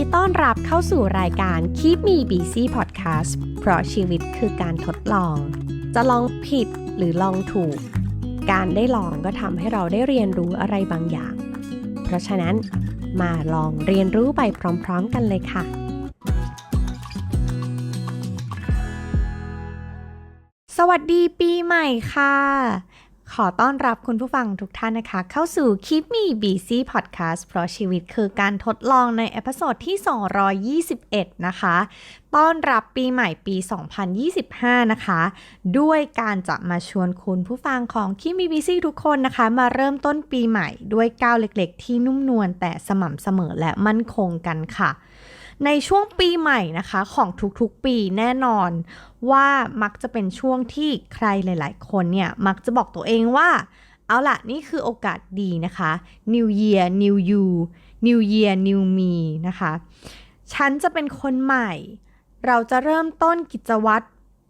ดีต้อนรับเข้าสู่รายการ Keep Me Busy Podcast เพราะชีวิตคือการทดลอง จะลองผิดหรือลองถูก การได้ลองก็ทำให้เราได้เรียนรู้อะไรบางอย่าง เพราะฉะนั้นมาลองเรียนรู้ไปพร้อมๆกันเลยค่ะ สวัสดีปีใหม่ค่ะ อต้อนรับคุณผู้ฟังทุกท่านนะคะ เข้าสู่ Keep Me Busy Podcast เพราะชีวิตคือการทดลองในเอพิโซดที่ 221 นะคะ ต้อนรับปีใหม่ปี 2025 นะคะ ด้วยการจะมาชวนคุณผู้ฟังของ Keep Me Busy ทุกคนนะคะ มาเริ่มต้นปีใหม่ด้วยก้าวเล็กๆ ที่นุ่มนวลแต่สม่ำเสมอและมั่นคงกันค่ะ ในช่วงปีใหม่นะคะของทุกๆปีแน่นอนว่ามักจะเป็นช่วงที่ใครหลาย ๆ คนเนี่ยมักจะบอกตัวเองว่า เอาล่ะนี่คือโอกาสดีนะคะ New Year New You New Year New Me นะคะ ฉันจะเป็นคนใหม่ เราจะเริ่มต้นกิจวัตร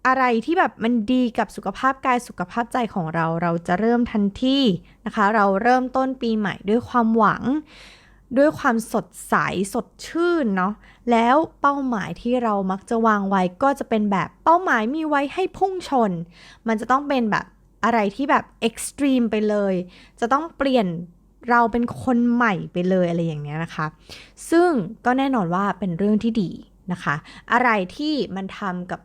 อะไรที่แบบมันดีกับสุขภาพกายสุขภาพใจของเรา เราจะเริ่มทันทีนะคะ เราเริ่มต้นปีใหม่ด้วยความหวัง ด้วยความสดใสสดชื่นเนาะแล้วเป้าหมายที่เรามักจะวางไว้ก็จะเป็นแบบเป้าหมายมีไว้ให้พุ่งชน มันจะต้องเป็นแบบอะไรที่แบบเอ็กซ์ตรีมไปเลย จะต้องเปลี่ยนเราเป็นคนใหม่ไปเลยอะไรอย่างเนี้ยนะคะ ซึ่งก็แน่นอนว่าเป็นเรื่องที่ดีนะคะ อะไรที่มันทำกับ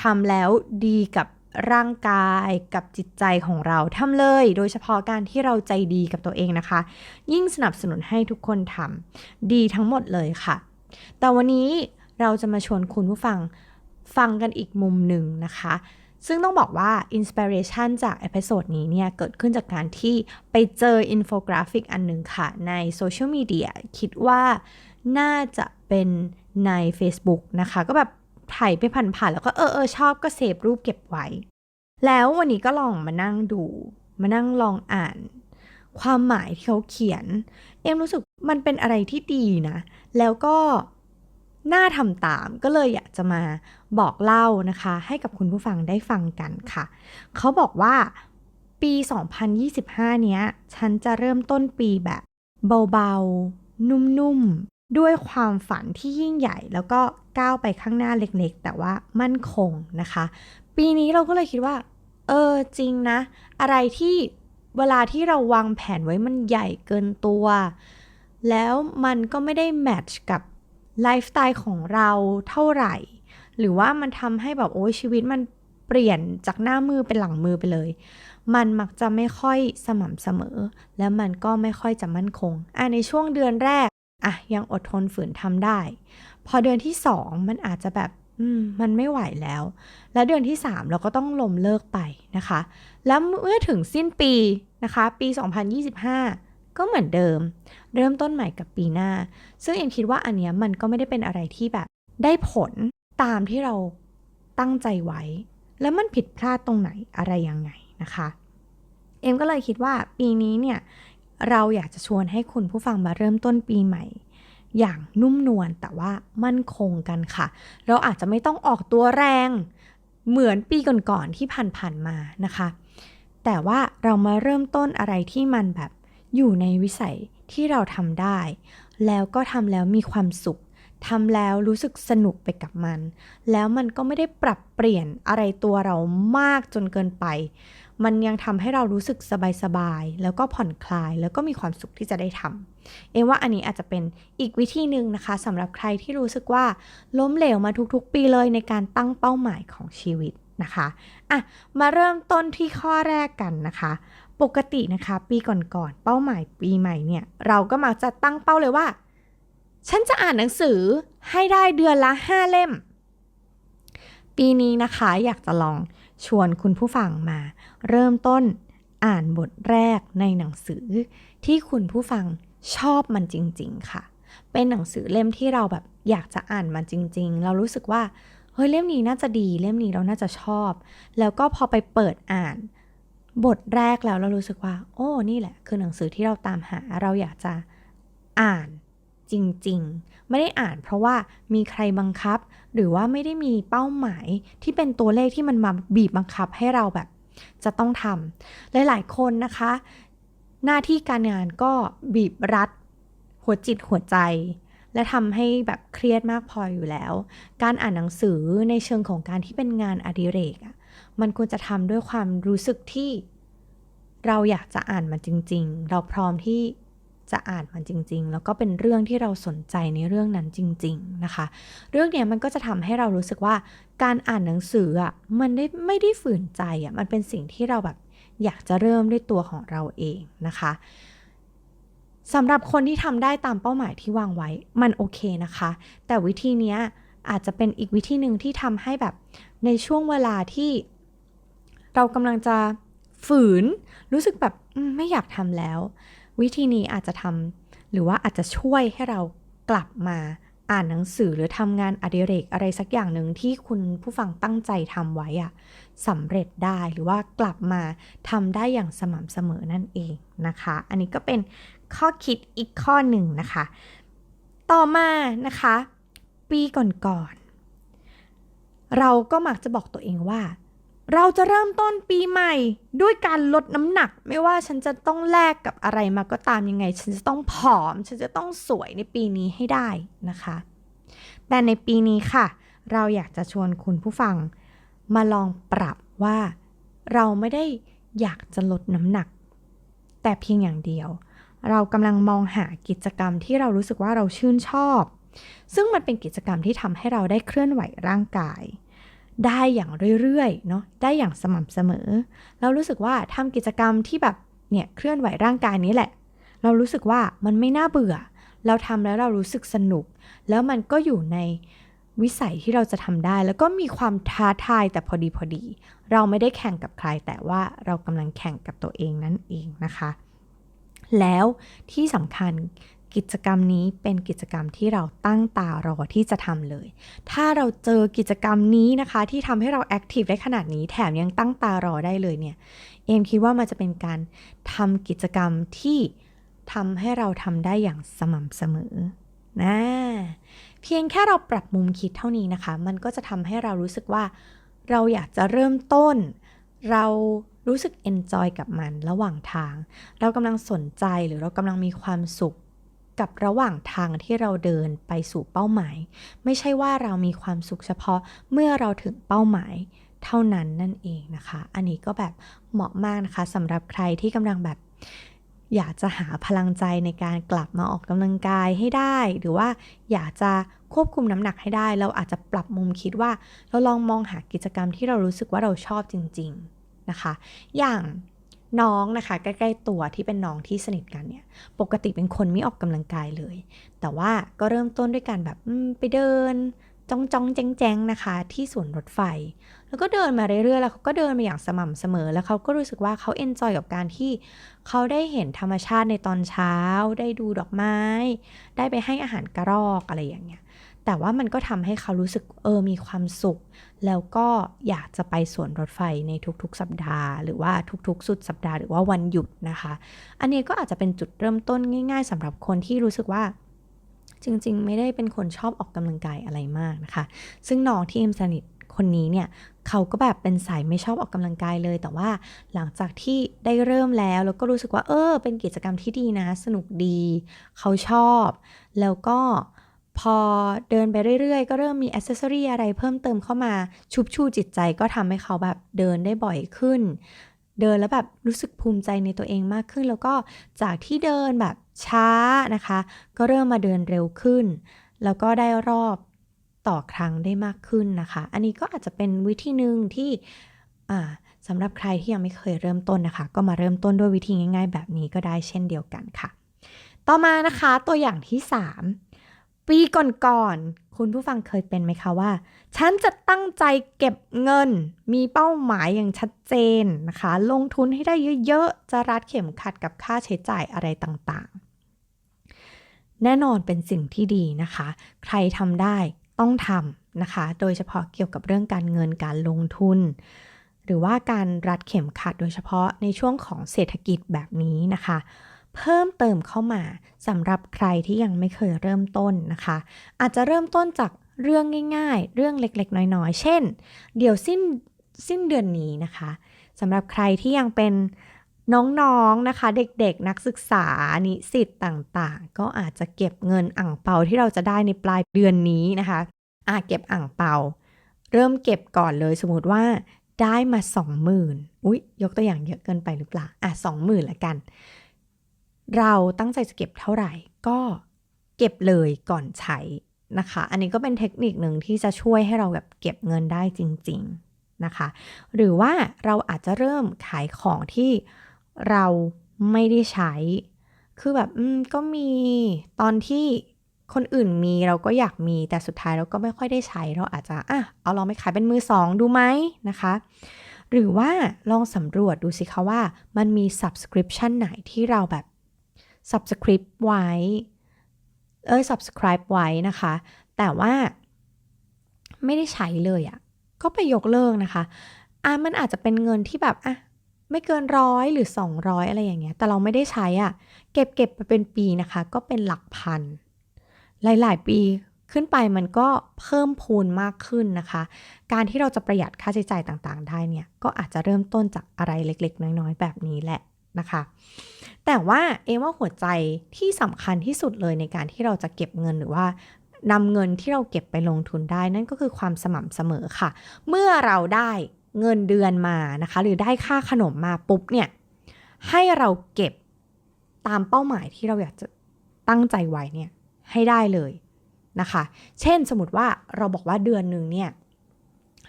ทำแล้วดีกับ ร่างกายกับจิตใจของเราทำเลย โดยเฉพาะการที่เราใจดีกับตัวเองนะคะ ยิ่งสนับสนุนให้ทุกคนทำดีทั้งหมดเลยค่ะ แต่วันนี้เราจะมาชวนคุณผู้ฟังฟังกันอีกมุมหนึ่งนะคะ ซึ่งต้องบอกว่าอินสปิเรชันจากเอพิโซดนี้เนี่ย เกิดขึ้นจากการที่ไปเจออินโฟกราฟิกอันหนึ่งค่ะ ในโซเชียลมีเดียคิดว่าน่าจะเป็นใน Facebook นะคะ ก็แบบ ถ่ายไปผ่านๆแล้วก็เออเออชอบก็เซฟรูปเก็บไว้ แล้ววันนี้ก็ลองมานั่งดู มานั่งลองอ่าน ความหมายที่เขาเขียน เอ็มรู้สึกมันเป็นอะไรที่ดีนะ แล้วก็น่าทำตามก็เลยอยากจะมาบอกเล่านะคะ ให้กับคุณผู้ฟังได้ฟังกันค่ะ เขาบอกว่าปี 2025 เนี้ย ฉันจะเริ่มต้นปีแบบเบาๆ นุ่มๆ ด้วยความฝันที่ยิ่งใหญ่ แล้วก็ก้าวไปข้างหน้าเล็กๆ แต่ว่ามั่นคงนะคะ ปีนี้เราก็เลยคิดว่า เออจริงนะ อะไรที่เวลาที่เราวางแผนไว้มันใหญ่เกินตัว แล้วมันก็ไม่ได้แมทช์กับไลฟ์สไตล์ของเราเท่าไหร่ หรือว่ามันทำให้แบบโอ้ยชีวิตมันเปลี่ยนจากหน้ามือเป็นหลังมือไปเลย มันมักจะไม่ค่อยสม่ำเสมอ แล้วมันก็ไม่ค่อยจะมั่นคงอะในช่วงเดือนแรก อะยังอดทนฝืนทำได้ พอเดือนที่สองมันอาจจะแบบมมันไม่ไหวแล้ว แล้วเดือนที่ 3 เราก็ต้องล้มเลิกไปนะคะ แล้วเมื่อถึงสิ้นปีนะคะ ปี 2025 ก็เหมือนเดิม เริ่มต้นใหม่กับปีหน้า ซึ่งเอ็มคิดว่าอันเนี้ยมันก็ไม่ได้เป็นอะไรที่แบบได้ผลตามที่เราตั้งใจไว้ แล้วมันผิดพลาดตรงไหนอะไรยังไงนะคะ เอ็มก็เลยคิดว่าปีนี้เนี่ย เราอยากจะชวนให้คุณผู้ฟังมาเริ่มต้นปีใหม่ อย่างนุ่มนวลแต่ว่ามั่นคงกันค่ะ เราอาจจะไม่ต้องออกตัวแรง เหมือนปีก่อนๆที่ผ่านๆมานะคะ แต่ว่าเรามาเริ่มต้นอะไรที่มันแบบอยู่ในวิสัยที่เราทำได้ แล้วก็ทำแล้วมีความสุขทำแล้วรู้สึกสนุกไปกับมัน แล้วมันก็ไม่ได้ปรับเปลี่ยนอะไรตัวเรามากจนเกินไป มันยังทำให้เรารู้สึกสบายๆ แล้วก็ผ่อนคลาย แล้วก็มีความสุขที่จะได้ทำเอว่าอันนี้อาจจะเป็นอีกวิธีหนึ่งนะคะสำหรับใครที่รู้สึกว่าล้มเหลวมาทุกๆ ปีเลยในการตั้งเป้าหมายของชีวิตนะคะอะมาเริ่มต้นที่ข้อแรกกันนะคะ ปกตินะคะปีก่อนๆเป้าหมายปีใหม่เนี่ย เราก็มักจะตั้งเป้าเลยว่า ฉันจะอ่านหนังสือให้ได้เดือนละ 5 เล่ม ปีนี้นะคะอยากจะลอง ชวนคุณผู้ฟังมา เริ่มต้นอ่านบทแรกในหนังสือ ที่คุณผู้ฟังชอบมันจริง ๆ ค่ะ เป็นหนังสือเล่มที่เราแบบอยากจะอ่านมันจริง ๆ เรารู้สึกว่าเฮ้ยเล่มนี้น่าจะดีเล่มนี้เราน่าจะชอบ แล้วก็พอไปเปิดอ่าน บทแรกแล้วเรารู้สึกว่า โอ้นี่แหละ คือหนังสือที่เราตามหาเราอยากจะอ่านจริง ๆ ไม่ได้อ่านเพราะว่ามีใครบังคับ หรือว่าไม่ได้มีเป้าหมายที่เป็นตัวเลขที่มันมาบีบบังคับให้เราแบบ จะต้องทำหลายๆคนนะคะ หน้าที่การงานก็บีบรัด หัวจิตหัวใจ และทำให้แบบเครียดมากพออยู่แล้ว การอ่านหนังสือในเชิงของการที่เป็นงานอดิเรกอะมันควรจะทำด้วยความรู้สึกที่เราอยากจะอ่านมันจริง ๆ เราพร้อมที่ จะอ่านมันจริง ๆ แล้วก็เป็นเรื่องที่เราสนใจในเรื่องนั้นจริง ๆ นะคะ เรื่องเนี้ยมันก็จะทำให้เรารู้สึกว่าการอ่านหนังสืออะมันได้ไม่ได้ฝืนใจอะมันเป็นสิ่งที่เราแบบอยากจะเริ่มด้วยตัวของเราเองนะคะสำหรับคนที่ทำได้ตามเป้าหมายที่วางไว้มันโอเคนะคะ แต่วิธีนี้อาจจะเป็นอีกวิธีหนึ่งที่ทำให้แบบในช่วงเวลาที่ เรากำลังจะฝืน รู้สึกแบบไม่อยากทำแล้ว วิธีนี้อาจจะทำหรือว่าอาจจะช่วยให้เรากลับมาอ่านหนังสือหรือทำงานอดิเรกอะไรสักอย่างหนึ่งที่คุณผู้ฟังตั้งใจทำไว้อะสำเร็จได้หรือว่ากลับมาทำได้อย่างสม่ำเสมอนั่นเองนะคะ อันนี้ก็เป็นข้อคิดอีกข้อหนึ่งนะคะ ต่อมานะคะ ปีก่อนๆเราก็มักจะบอกตัวเองว่า เราจะเริ่มต้นปีใหม่ด้วยการลดน้ำหนัก ไม่ว่าฉันจะต้องแลกกับอะไรมาก็ตามยังไง ฉันจะต้องผอม ฉันจะต้องสวยในปีนี้ให้ได้นะคะ แต่ในปีนี้ค่ะ เราอยากจะชวนคุณผู้ฟัง มาลองปรับว่าเราไม่ได้อยากจะลดน้ำหนัก แต่เพียงอย่างเดียว เรากำลังมองหากิจกรรมที่เรารู้สึกว่าเราชื่นชอบ ซึ่งมันเป็นกิจกรรมที่ทำให้เราได้เคลื่อนไหวร่างกาย ได้อย่างเรื่อยๆเนาะได้อย่างสม่ำเสมอ เรารู้สึกว่าทำกิจกรรมที่แบบเนี่ยเคลื่อนไหวร่างกายนี้แหละ เรารู้สึกว่ามันไม่น่าเบื่อ เราทำแล้วเรารู้สึกสนุก แล้วมันก็อยู่ในวิสัยที่เราจะทำได้ แล้วก็มีความท้าทายแต่พอดีพอดี เราไม่ได้แข่งกับใคร แต่ว่าเรากำลังแข่งกับตัวเองนั่นเองนะคะ แล้วที่สำคัญ กิจกรรมนี้เป็นกิจกรรมที่เราตั้งตารอที่จะทำเลย ถ้าเราเจอกิจกรรมนี้นะคะ ที่ทำให้เราแอคทีฟได้ขนาดนี้แถมยังตั้งตารอได้เลยเนี่ย เอมคิดว่ามันจะเป็นการทำกิจกรรมที่ทำให้เราทำได้อย่างสม่ำเสมอนะเพียงแค่เราปรับมุมคิดเท่านี้นะคะ มันก็จะทำให้เรารู้สึกว่า เราอยากจะเริ่มต้น เรารู้สึกเอนจอยกับมันระหว่างทาง เรากำลังสนใจหรือเรากำลังมีความสุข กับระหว่างทางที่เราเดินไปสู่เป้าหมาย ไม่ใช่ว่าเรามีความสุขเฉพาะเมื่อเราถึงเป้าหมายเท่านั้นนั่นเองนะคะ อันนี้ก็แบบเหมาะมากนะคะสำหรับใครที่กำลังแบบอยากจะหาพลังใจในการกลับมาออกกำลังกายให้ได้ หรือว่าอยากจะควบคุมน้ำหนักให้ได้ เราอาจจะปรับมุมคิดว่า เราลองมองหากิจกรรมที่เรารู้สึกว่าเราชอบจริง ๆนะคะ อย่าง น้องนะคะ ใกล้ๆตัวที่เป็นน้องที่สนิทกันเนี่ย ปกติเป็นคนไม่ออกกำลังกายเลย แต่ว่าก็เริ่มต้นด้วยการแบบไปเดินจ้องจ้องแจ้งๆนะคะ ที่สวนรถไฟ แล้วก็เดินมาเรื่อยๆ แล้วเขาก็เดินมาอย่างสม่ำเสมอ แล้วเขาก็รู้สึกว่าเขาเอนจอยกับการที่เขาได้เห็นธรรมชาติในตอนเช้า ได้ดูดอกไม้ ได้ไปให้อาหารกระรอกอะไรอย่างเงี้ย แต่ว่ามันก็ทำให้เขารู้สึกเออมีความสุข แล้วก็อยากจะไปสวนรถไฟในทุกๆ สัปดาห์ หรือว่าทุกๆ สุดสัปดาห์หรือว่าวันหยุดนะคะ อันนี้ก็อาจจะเป็นจุดเริ่มต้นง่ายๆสำหรับคนที่รู้สึกว่าจริงๆ ไม่ได้เป็นคนชอบออกกำลังกายอะไรมากนะคะ ซึ่งน้องที่เอ็มสนิทคนนี้เนี่ยเขาก็แบบเป็นสายไม่ชอบออกกำลังกายเลย แต่ว่าหลังจากที่ได้เริ่มแล้ว แล้วก็รู้สึกว่าเออ เป็นกิจกรรมที่ดีนะ สนุกดี เขาชอบ แล้วก็ พอเดินไปเรื่อยๆ ก็เริ่มมีอ c เซสซอรีอะไรเพิ่มเติมเข้ามา ชุบชูจิตใจก็ทำให้เขาแบบเดินได้บ่อยขึ้น เดินแล้วแบบรู้สึกภูมิใจในตัวเองมากขึ้น แล้วก็จากที่เดินแบบช้านะคะ ก็เริ่มมาเดินเร็วขึ้น แล้วก็ได้รอบต่อครั้งได้มากขึ้นนะคะ อันนี้ก็อาจจะเป็นวิธีหนึ่งที่สำหรับใครที่ยังไม่เคยเริ่มต้นนะคะ ก็มาเริ่มต้นด้วยวิธีง่าย ๆ แบบนี้ก็ได้เช่นเดียวกันค่ะ ต่อมานะคะตัวอย่างที่ 3 ปีก่อนๆคุณผู้ฟังเคยเป็นไหมคะว่า ฉันจะตั้งใจเก็บเงิน มีเป้าหมายอย่างชัดเจนนะคะ ลงทุนให้ได้เยอะๆ จะรัดเข็มขัดกับค่าใช้จ่ายอะไรต่างๆ แน่นอนเป็นสิ่งที่ดีนะคะ ใครทำได้ต้องทำนะคะ โดยเฉพาะเกี่ยวกับเรื่องการเงินการลงทุน หรือว่าการรัดเข็มขัดโดยเฉพาะในช่วงของเศรษฐกิจแบบนี้นะคะ เพิ่มเติมเข้ามาสำหรับใครที่ยังไม่เคยเริ่มต้นนะคะ อาจจะเริ่มต้นจากเรื่องง่าย ๆ เรื่องเล็กๆ น้อย ๆ เช่น เดี๋ยวสิ้นสิ้นเดือนนี้นะคะสำหรับใครที่ยังเป็นน้องๆนะคะ เด็กๆ นักศึกษานิสิตต่างๆ ก็อาจจะเก็บเงินอ่างเปาที่เราจะได้ในปลายเดือนนี้นะคะอ่าเก็บอ่างเปา เริ่มเก็บก่อนเลยสมมติว่าได้มาสองหมื่นอุ๊ยยกตัวอย่างเยอะเกินไปหรือเปล่า อะสองหมื่นละกัน เราตั้งใจจะเก็บเท่าไหร่ ก็เก็บเลยก่อนใช้นะคะ อันนี้ก็เป็นเทคนิคหนึ่งที่จะช่วยให้เราแบบเก็บเงินได้จริง ๆนะคะ หรือว่าเราอาจจะเริ่มขายของที่เราไม่ได้ใช้ คือแบบอืมก็มีตอนที่คนอื่นมีเราก็อยากมีแต่สุดท้ายเราก็ไม่ค่อยได้ใช้เราอาจจะอะเอาลองไปขายเป็นมือสองดูไหมนะคะ หรือว่าลองสำรวจดูสิคะว่ามันมี subscription ไหนที่เราแบบ subscribe ไว้ เอ้ย subscribe ไว้นะคะ แต่ว่าไม่ได้ใช้เลยอะ่ะ ก็ไปยกเลิกนะคะ อะมันอาจจะเป็นเงินที่แบบอะไม่เกินร้อยหรือ 200 อะไรอย่างเงี้ย แต่เราไม่ได้ใช้อะ่ะ เก็บเก็บไปเป็นปีนะคะ ก็เป็นหลักพัน หลาย ๆ ปีขึ้นไปมันก็เพิ่มพูนมากขึ้นนะคะ การที่เราจะประหยัดค่าใช้จ่ายต่างๆ ได้เนี่ย ก็อาจจะเริ่มต้นจากอะไรเล็กๆ น้อยๆ แบบนี้แหละ นะคะ แต่ว่าเอว่าหัวใจที่สำคัญที่สุดเลยในการที่เราจะเก็บเงินหรือว่านำเงินที่เราเก็บไปลงทุนได้นั่นก็คือความสม่ำเสมอค่ะ เมื่อเราได้เงินเดือนมานะคะ หรือได้ค่าขนมมาปุ๊บเนี่ยให้เราเก็บตามเป้าหมายที่เราอยากจะตั้งใจไว้เนี่ยให้ได้เลยนะคะ เช่นสมมติว่าเราบอกว่าเดือนหนึ่งเนี่ย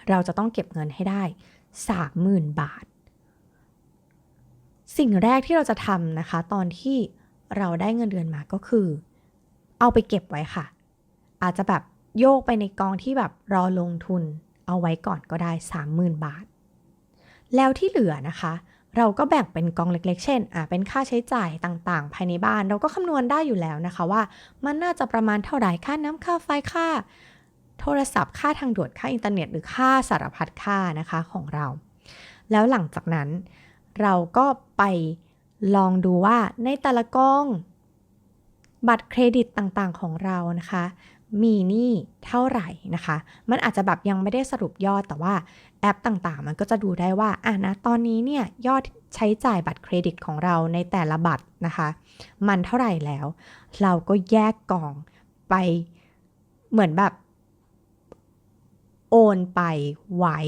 เราจะต้องเก็บเงินให้ได้ 30,000 บาท สิ่งแรกที่เราจะทำนะคะ ตอนที่เราได้เงินเดือนมาก็คือ เอาไปเก็บไว้ค่ะ อาจจะแบบโยกไปในกองที่แบบรอลงทุนเอาไว้ก่อนก็ได้ 30,000 บาท แล้วที่เหลือนะคะ เราก็แบ่งเป็นกองเล็ก ๆ เช่นอ่าเป็นค่าใช้จ่ายต่างๆ ภายในบ้าน เราก็คำนวณได้อยู่แล้วนะคะว่า มันน่าจะประมาณเท่าไหร่ค่าน้ำค่าไฟค่า โทรศัพท์ค่าทางด่วนค่าอินเทอร์เน็ต หรือค่าสารพัดค่านะคะของเรา แล้วหลังจากนั้น เราก็ไปลองดูว่าในแต่ละกอง บัตรเครดิตต่างๆของเรานะคะ มีหนี้เท่าไหร่นะคะ มันอาจจะแบบยังไม่ได้สรุปยอดแต่ว่าแอปต่างๆ มันก็จะดูได้ว่าอะนะตอนนี้เนี่ยยอดใช้จ่ายบัตรเครดิตของเราในแต่ละบัตรนะคะ มันเท่าไหร่แล้ว เราก็แยกกองไปเหมือนแบบ โอนไปไว้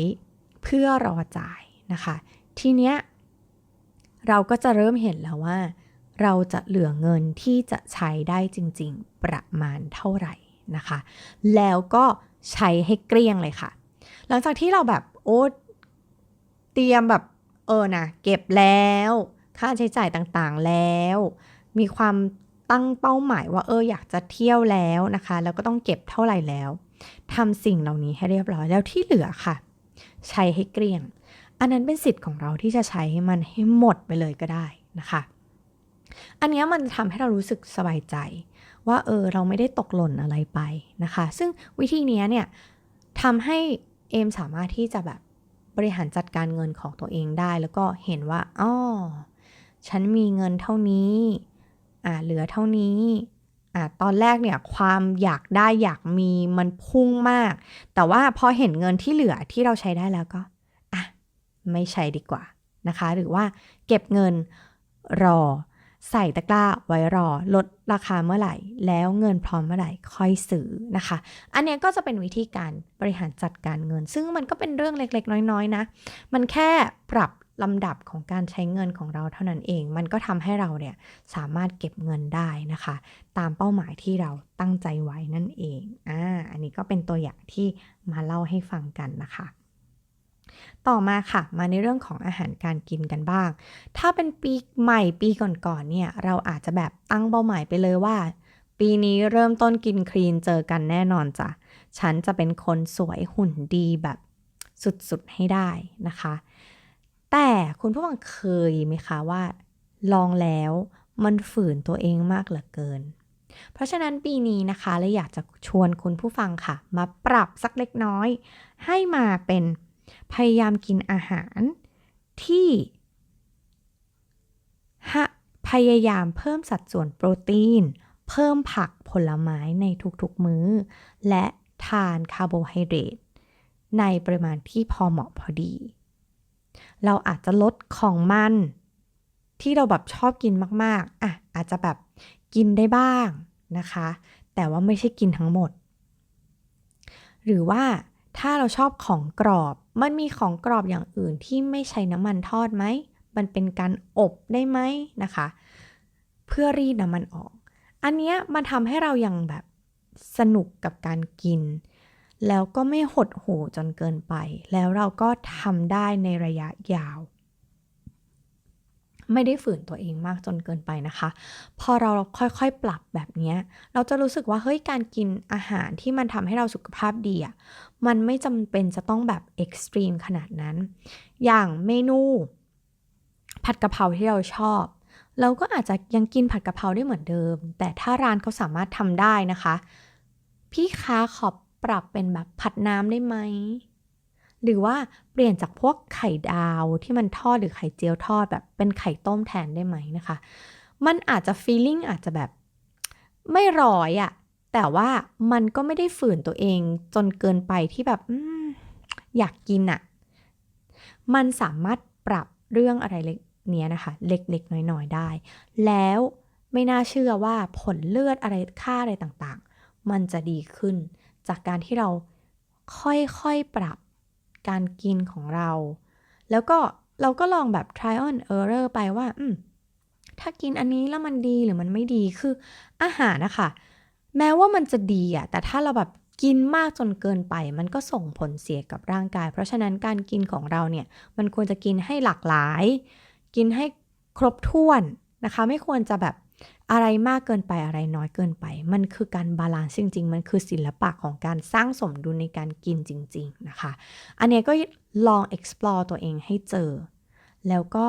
เพื่อรอจ่ายนะคะ ทีเนี้ย เราก็จะเริ่มเห็นแล้วว่า เราจะเหลือเงินที่จะใช้ได้จริง ๆ ประมาณเท่าไหร่นะคะ แล้วก็ใช้ให้เกลี้ยงเลยค่ะ หลังจากที่เราแบบโอ้เตรียมแบบเออนะเก็บแล้ว ค่าใช้จ่ายต่างๆแล้ว มีความตั้งเป้าหมายว่าเอออยากจะเที่ยวแล้วนะคะ แล้วก็ต้องเก็บเท่าไหร่แล้วทำสิ่งเหล่านี้ให้เรียบร้อยแล้วที่เหลือค่ะ ใช้ให้เกลี้ยง อันนั้นเป็นสิทธิ์ของเราที่จะใช้มันให้หมดไปเลยก็ได้นะคะ อันนี้มันทำให้เรารู้สึกสบายใจ ว่าเออเราไม่ได้ตกหล่นอะไรไปนะคะ ซึ่งวิธีนี้เนี่ยทำให้เอมสามารถที่จะแบบบริหารจัดการเงินของตัวเองได้ แล้วก็เห็นว่าอ๋อฉันมีเงินเท่านี้ อ่าเหลือเท่านี้อ่าตอนแรกเนี่ยความอยากได้อยากมีมันพุ่งมาก แต่ว่าพอเห็นเงินที่เหลือที่เราใช้ได้แล้วก็ ไม่ใช้ดีกว่านะคะ หรือว่าเก็บเงินรอ ใส่ตะกร้าไว้รอ ลดราคาเมื่อไหร่ แล้วเงินพร้อมเมื่อไหร่ค่อยซื้อนะคะ อันนี้ก็จะเป็นวิธีการบริหารจัดการเงิน ซึ่งมันก็เป็นเรื่องเล็กๆ น้อยๆนะ มันแค่ปรับลำดับของการใช้เงินของเราเท่านั้นเอง มันก็ทำให้เราเนี่ยสามารถเก็บเงินได้นะคะ ตามเป้าหมายที่เราตั้งใจไว้นั่นเอง อ่า อันนี้ก็เป็นตัวอย่างที่มาเล่าให้ฟังกันนะคะ ต่อมาค่ะ มาในเรื่องของอาหารการกินกันบ้าง ถ้าเป็นปีใหม่ปีก่อนๆเนี่ยเราอาจจะแบบตั้งเป้าหมายไปเลยว่า ปีนี้เริ่มต้นกินคลีนเจอกันแน่นอนจ้ะ ฉันจะเป็นคนสวยหุ่นดีแบบสุดๆให้ได้นะคะ แต่คุณผู้ฟังเคยไหมคะว่า ลองแล้วมันฝืนตัวเองมากเหลือเกิน เพราะฉะนั้นปีนี้นะคะเลยอยากจะชวนคุณผู้ฟังค่ะ มาปรับสักเล็กน้อย ให้มาเป็น พยายามกินอาหารที่พยายามเพิ่มสัดส่วนโปรตีน เพิ่มผักผลไม้ในทุกๆมื้อ และทานคาร์โบไฮเดรตในปริมาณที่พอเหมาะพอดี เราอาจจะลดของมัน ที่เราแบบชอบกินมาก ๆ อะ อาจจะแบบกินได้บ้างนะคะ แต่ว่าไม่ใช่กินทั้งหมด หรือว่า ถ้าเราชอบของกรอบ มันมีของกรอบอย่างอื่นที่ไม่ใช้น้ำมันทอดไหม มันเป็นการอบได้ไหมนะคะ เพื่อรีดน้ำมันออก อันเนี้ยมันทำให้เรายังแบบสนุกกับการกิน แล้วก็ไม่หดหู่จนเกินไป แล้วเราก็ทำได้ในระยะยาว ไม่ได้ฝืนตัวเองมากจนเกินไปนะคะ พอเราค่อยๆ ปรับแบบนี้เราจะรู้สึกว่าเฮ้ยการกินอาหารที่มันทำให้เราสุขภาพดีอะมันไม่จำเป็นจะต้องแบบเอ็กซ์ตรีมขนาดนั้น อย่างเมนู ผัดกะเพราที่เราชอบ เราก็อาจจะยังกินผัดกะเพราได้เหมือนเดิม แต่ถ้าร้านเขาสามารถทำได้นะคะ พี่ค้าขอปรับเป็นแบบผัดน้ำได้ไหม หรือว่าเปลี่ยนจากพวกไข่ดาวที่มันทอดหรือไข่เจียวทอดแบบเป็นไข่ต้มแทนได้ไหมนะคะ มันอาจจะฟีลลิ่งอาจจะแบบไม่ร้อยอะแต่ว่ามันก็ไม่ได้ฝืนตัวเองจนเกินไปที่แบบออยากกินอะมันสามารถปรับเรื่องอะไรเล็กเนี้ยนะคะ เล็กๆ น้อยๆ ได้ แล้วไม่น่าเชื่อว่าผลเลือดอะไรค่าอะไรต่างๆ มันจะดีขึ้น จากการที่เราค่อยๆ ปรับ การกินของเรา แล้วก็เราก็ลองแบบ try on error ไปว่า อืม ถ้ากินอันนี้แล้วมันดีหรือมันไม่ดี คืออาหารนะคะ แม้ว่ามันจะดีอะแต่ถ้าเราแบบกินมากจนเกินไป มันก็ส่งผลเสียกับร่างกาย เพราะฉะนั้นการกินของเราเนี่ย มันควรจะกินให้หลากหลาย กินให้ครบถ้วนนะคะ ไม่ควรจะแบบ อะไรมากเกินไปอะไรน้อยเกินไป มันคือการบาลานซ์จริง ๆ มันคือศิลปะของการสร้างสมดุลในการกินจริง ๆ นะคะ อันนี้ก็ลอง explore ตัวเองให้เจอ แล้วก็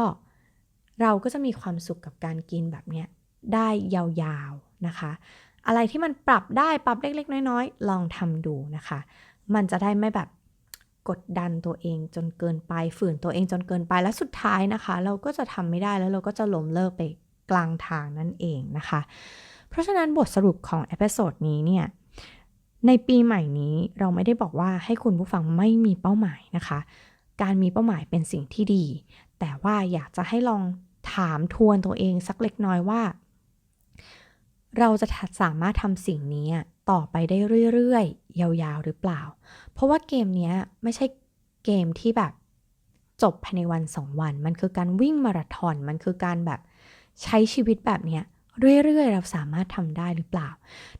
เราก็จะมีความสุขกับการกินแบบเนี้ยได้ยาวๆนะคะ อะไรที่มันปรับได้ปรับเล็ก ๆ น้อยๆ ลองทำดูนะคะ มันจะได้ไม่แบบกดดันตัวเองจนเกินไปฝืนตัวเองจนเกินไปและสุดท้ายนะคะ เราก็จะทำไม่ได้แล้วเราก็จะล้มเลิกไป กลางทางนั่นเองนะคะ เพราะฉะนั้นบทสรุปของเอพิโซดนี้เนี่ยในปีใหม่นี้เราไม่ได้บอกว่าให้คุณผู้ฟังไม่มีเป้าหมายนะคะ การมีเป้าหมายเป็นสิ่งที่ดี แต่ว่าอยากจะให้ลองถามทวนตัวเองสักเล็กน้อยว่า เราจะสามารถทำสิ่งนี้ต่อไปได้เรื่อยๆ ยาวๆ หรือเปล่า เพราะว่าเกมนี้ไม่ใช่เกมที่แบบจบภายในวันสองวัน มันคือการวิ่งมาราธอน มันคือการแบบ ใช้ชีวิตแบบเนี้ยเรื่อยๆ เราสามารถทำได้หรือเปล่า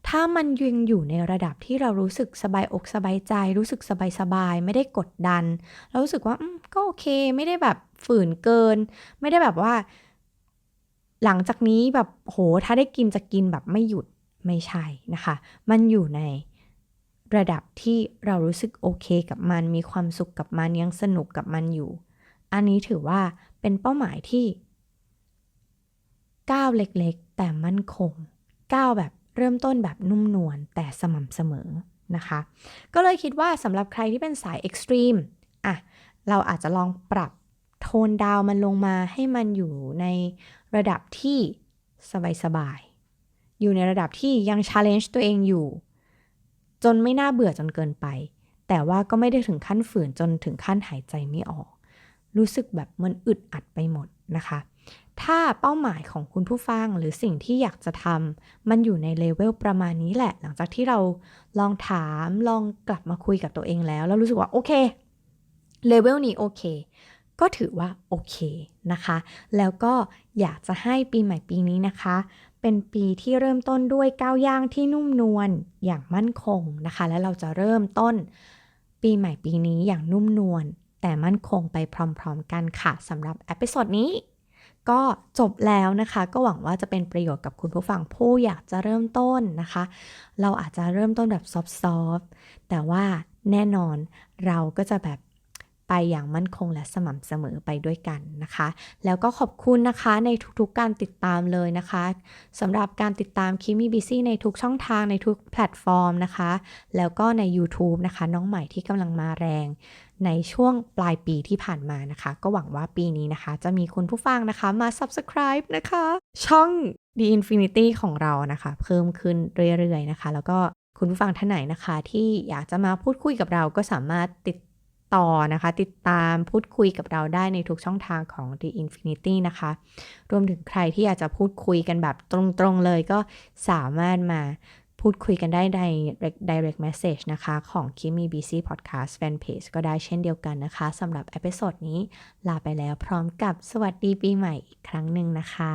ถ้ามันยังอยู่ในระดับที่เรารู้สึกสบายอกสบายใจ รู้สึกสบายๆ ไม่ได้กดดัน เรารู้สึกว่าก็โอเค ไม่ได้แบบฝืนเกิน ไม่ได้แบบว่า หลังจากนี้แบบโห ถ้าได้กินจะกินแบบไม่หยุดไม่ใช่นะคะ มันอยู่ในระดับที่เรารู้สึกโอเคกับมัน มีความสุขกับมันยังสนุกกับมันอยู่ อันนี้ถือว่าเป็นเป้าหมายที่ ก้าวเล็กๆ แต่มั่นคง ก้าวแบบเริ่มต้นแบบนุ่มนวลแต่สม่ำเสมอนะคะ ก็เลยคิดว่าสำหรับใครที่เป็นสายเอ็กซ์ตรีมอะเราอาจจะลองปรับโทนดาวมันลงมาให้มันอยู่ในระดับที่สบายๆ อยู่ในระดับที่ยังชาเลนจ์ตัวเองอยู่ จนไม่น่าเบื่อจนเกินไป แต่ว่าก็ไม่ได้ถึงขั้นฝืนจนถึงขั้นหายใจไม่ออก รู้สึกแบบมันอึดอัดไปหมดนะคะ ถ้าเป้าหมายของคุณผู้ฟังหรือสิ่งที่อยากจะทำมันอยู่ในเลเวลประมาณนี้แหละ หลังจากที่เราลองถามลองกลับมาคุยกับตัวเองแล้ว แล้วรู้สึกว่า โอเคเลเวลนี้โอเค ก็ถือว่าโอเคนะคะ แล้วก็อยากจะให้ปีใหม่ปีนี้นะคะ เป็นปีที่เริ่มต้นด้วยก้าวย่างที่นุ่มนวลอย่างมั่นคงนะคะ และเราจะเริ่มต้นปีใหม่ปีนี้อย่างนุ่มนวลแต่มั่นคงไปพร้อม ๆ กันค่ะสำหรับเอพิโซดนี้ ก็จบแล้วนะคะ ก็หวังว่าจะเป็นประโยชน์กับคุณผู้ฟังผู้อยากจะเริ่มต้นนะคะ เราอาจจะเริ่มต้นแบบซอฟต์ๆแต่ว่าแน่นอนเราก็จะแบบไปอย่างมั่นคงและสม่ำเสมอไปด้วยกันนะคะ แล้วก็ขอบคุณนะคะในทุกๆการติดตามเลยนะคะสำหรับการติดตามคิมี่บีซี่ในทุกช่องทางในทุกแพลตฟอร์มนะคะ แล้วก็ใน YouTube นะคะ น้องใหม่ที่กำลังมาแรง ในช่วงปลายปีที่ผ่านมานะคะ ก็หวังว่าปีนี้นะคะ จะมีคุณผู้ฟังนะคะมา subscribe นะคะ ช่อง The Infinity ของเรานะคะ เพิ่มขึ้นเรื่อยๆนะคะ แล้วก็คุณผู้ฟังท่านไหนนะคะ ที่อยากจะมาพูดคุยกับเราก็สามารถติดต่อนะคะ ติดตามพูดคุยกับเราได้ในทุกช่องทางของ The Infinity นะคะ รวมถึงใครที่อยากจะพูดคุยกันแบบตรงๆเลยก็สามารถมา พูดคุยกันได้ใน direct message นะคะ ของ Kimi BC Podcast Fan Page ก็ได้เช่นเดียวกันนะคะสำหรับเอพิโซดนี้ลาไปแล้วพร้อมกับสวัสดีปีใหม่อีกครั้งหนึ่งนะคะ